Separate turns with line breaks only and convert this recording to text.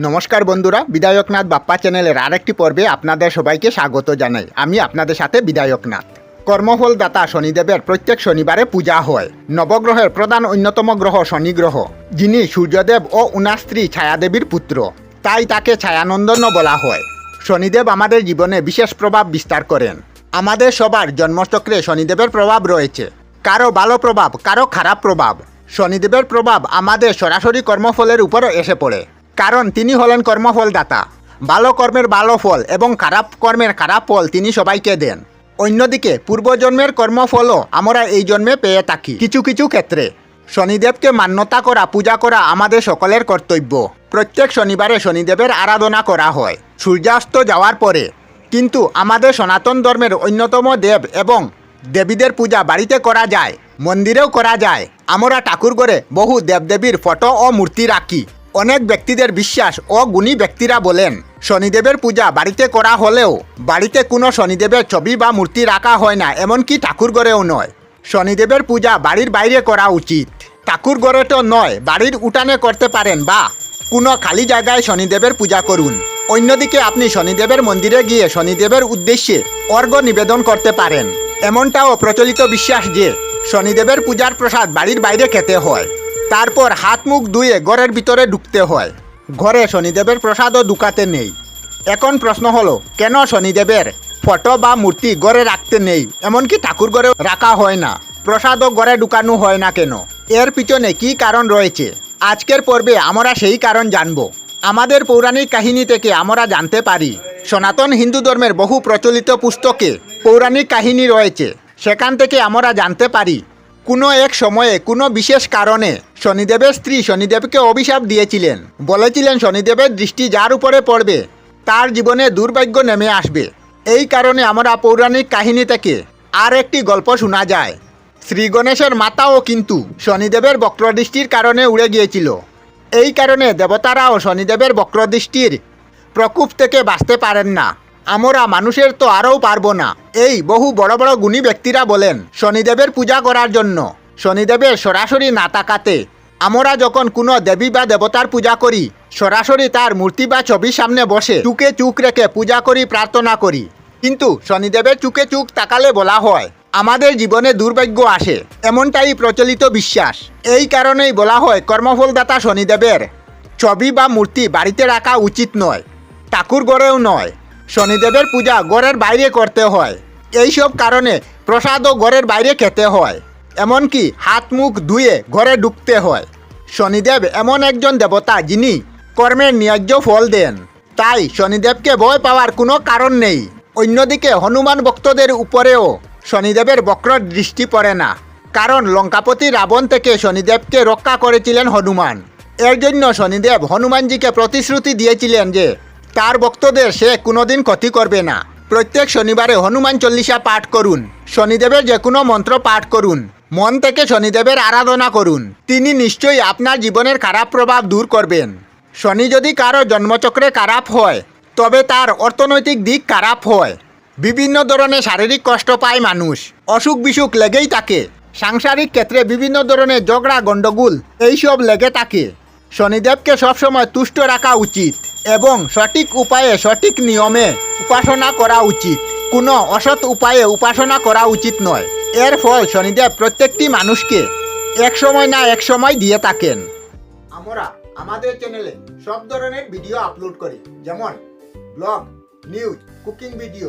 নমস্কার বন্ধুরা, বিধায়কনাথ বাপ্পা চ্যানেলের আরেকটি পর্বে আপনাদের সবাইকে স্বাগত জানাই। আমি আপনাদের সাথে বিধায়কনাথ। কর্মফল দাতা শনিদেবের প্রত্যেক শনিবারে পূজা হয়। নবগ্রহের প্রধান অন্যতম গ্রহ শনি গ্রহ যিনি সূর্যদেব ও উনার স্ত্রী ছায়াদেবীর পুত্র। তাই তাকে ছায়ানন্দনও বলা হয়। শনিদেব আমাদের জীবনে বিশেষ প্রভাব বিস্তার করেন। আমাদের সবার জন্মচক্রে শনিদেবের প্রভাব রয়েছে। কারও ভালো প্রভাব, কারও খারাপ প্রভাব। শনিদেবের প্রভাব আমাদের সরাসরি কর্মফলের উপরও এসে পড়ে। কারণ তিনি হলেন কর্মফলদাতা। ভালো কর্মের ভালো ফল এবং খারাপ কর্মের খারাপ ফল তিনি সবাইকে দেন। অন্যদিকে, পূর্বজন্মের কর্মফলও আমরা এই জন্মে পেয়ে থাকি কিছু কিছু ক্ষেত্রে। শনিদেবকে মান্যতা করা, পূজা করা আমাদের সকলের কর্তব্য। প্রত্যেক শনিবারে শনিদেবের আরাধনা করা হয়, সূর্যাস্ত যাওয়ার পরে। কিন্তু আমাদের সনাতন ধর্মের অন্যতম দেব এবং দেবীদের পূজা বাড়িতে করা যায়, মন্দিরেও করা যায়। আমরা ঠাকুরঘরে বহু দেবদেবীর ফটো ও মূর্তি রাখি। অনেক ব্যক্তিদের বিশ্বাস ও গুণী ব্যক্তিরা বলেন, শনিদেবের পূজা বাড়িতে করা হলেও বাড়িতে কোনো শনিদেবের ছবি বা মূর্তি রাখা হয় না, এমনকি ঠাকুরঘরেও নয়। শনিদেবের পূজা বাড়ির বাইরে করা উচিত। ঠাকুরঘরে তো নয়, বাড়ির উঠানে করতে পারেন বা কোনো খালি জায়গায় শনিদেবের পূজা করুন। অন্যদিকে আপনি শনিদেবের মন্দিরে গিয়ে শনিদেবের উদ্দেশ্যে অর্ঘ নিবেদন করতে পারেন। এমনটাও প্রচলিত বিশ্বাস যে, শনিদেবের পূজার প্রসাদ বাড়ির বাইরে খেতে হয়। তারপর হাত মুখ ধুয়ে ঘরের ভিতরে ঢুকতে হয়। ঘরে শনিদেবের প্রসাদও ঢুকাতে নেই। এখন প্রশ্ন হলো, কেন শনিদেবের ফটো বা মূর্তি ঘরে রাখতে নেই? এমনকি ঠাকুর ঘরে রাখা হয় না। প্রসাদও ঘরে ঢুকানো হয় না কেন? এর পিছনে কি কারণ রয়েছে? আজকের পর্বে আমরা সেই কারণ জানব। আমাদের পৌরাণিক কাহিনী থেকে আমরা জানতে পারি, সনাতন হিন্দু ধর্মের বহু প্রচলিত পুস্তকে পৌরাণিক কাহিনী রয়েছে। সেখান থেকে আমরা জানতে পারি কোনো এক সময়ে, কোনো বিশেষ কারণে শনিদেবের স্ত্রী শনিদেবকে অভিশাপ দিয়েছিলেন। বলেছিলেন, শনিদেবের দৃষ্টি যার উপরে পড়বে, তার জীবনে দুর্ভাগ্য নেমে আসবে। এই কারণে আমরা পৌরাণিক কাহিনী থেকে আর একটি গল্প শোনা যায়। শ্রী গণেশের মাতাও কিন্তু শনিদেবের বক্রদৃষ্টির কারণে উড়ে গিয়েছিল। এই কারণে দেবতারাও শনিদেবের বক্রদৃষ্টির প্রকোপ থেকে বাঁচতে পারেন না। আমরা মানুষের তো আরও পারব না। এই বহু বড় বড় গুণী ব্যক্তিরা বলেন, শনিদেবের পূজা করার জন্য। শনিদেবের সরাসরি না তাকাতে, আমরা যখন কোনো দেবী বা দেবতার পূজা করি, সরাসরি তার মূর্তি বা ছবির সামনে বসে চুকে চুক রেখে পূজা করি, প্রার্থনা করি। কিন্তু শনিদেবের চুকে চুক তাকালে বলা হয়, আমাদের জীবনে দুর্ভাগ্য আসে, এমনটাই প্রচলিত বিশ্বাস। এই কারণেই বলা হয়, কর্মফলদাতা শনিদেবের ছবি বা মূর্তি বাড়িতে রাখা উচিত নয়, ঠাকুর ঘরেও নয়। শনিদেবের পূজা ঘরের বাইরে করতে হয়। এইসব কারণে প্রসাদও ঘরের বাইরে খেতে হয়। এমনকি হাত মুখ ধুয়ে ঘরে ঢুকতে হয়। শনিদেব এমন একজন দেবতা যিনি কর্মের ন্যায্য ফল দেন। তাই শনিদেবকে ভয় পাওয়ার কোনো কারণ নেই। অন্যদিকে হনুমান ভক্তদের উপরেও শনিদেবের বক্র দৃষ্টি পড়ে না। কারণ লঙ্কাপতি রাবণ থেকে শনিদেবকে রক্ষা করেছিলেন হনুমান। এর জন্য শনিদেব হনুমানজিকে প্রতিশ্রুতি দিয়েছিলেন যে তার ভক্তদের সে কোনোদিন ক্ষতি করবে না। প্রত্যেক শনিবারে হনুমান চল্লিশা পাঠ করুন। শনিদেবের যে কোনো মন্ত্র পাঠ করুন। মন থেকে শনিদেবের আরাধনা করুন। তিনি নিশ্চয়ই আপনার জীবনের খারাপ প্রভাব দূর করবেন। শনি যদি কারও জন্মচক্রে খারাপ হয়, তবে তার অর্থনৈতিক দিক খারাপ হয়। বিভিন্ন ধরনের শারীরিক কষ্ট পায় মানুষ। অসুখ বিসুখ লেগেই থাকে। সাংসারিক ক্ষেত্রে বিভিন্ন ধরনের ঝগড়া, গণ্ডগোল, এইসব লেগে থাকে। শনিদেবকে সবসময় তুষ্ট রাখা উচিত। এবং সঠিক উপায়ে সঠিক নিয়মে উপাসনা করা উচিত। কোনো অসৎ উপায়ে উপাসনা করা উচিত নয়। এর ফল শনিদেব প্রত্যেকটি মানুষকে এক সময় না এক সময় দিয়ে থাকেন। আমরা আমাদের চ্যানেলে সব ধরনের ভিডিও আপলোড করি। যেমন ব্লগ নিউজ কুকিং ভিডিও